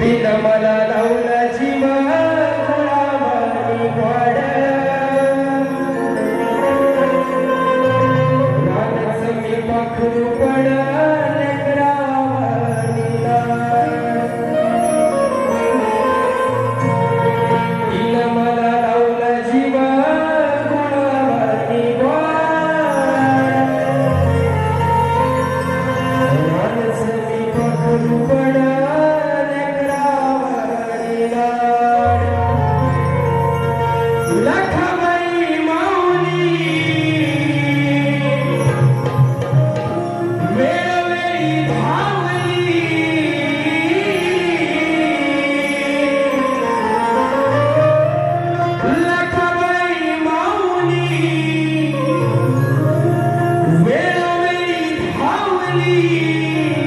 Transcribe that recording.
बिलमला लौला जीवा तामा कुल बड़ नातसमी माकुल बड़ believe.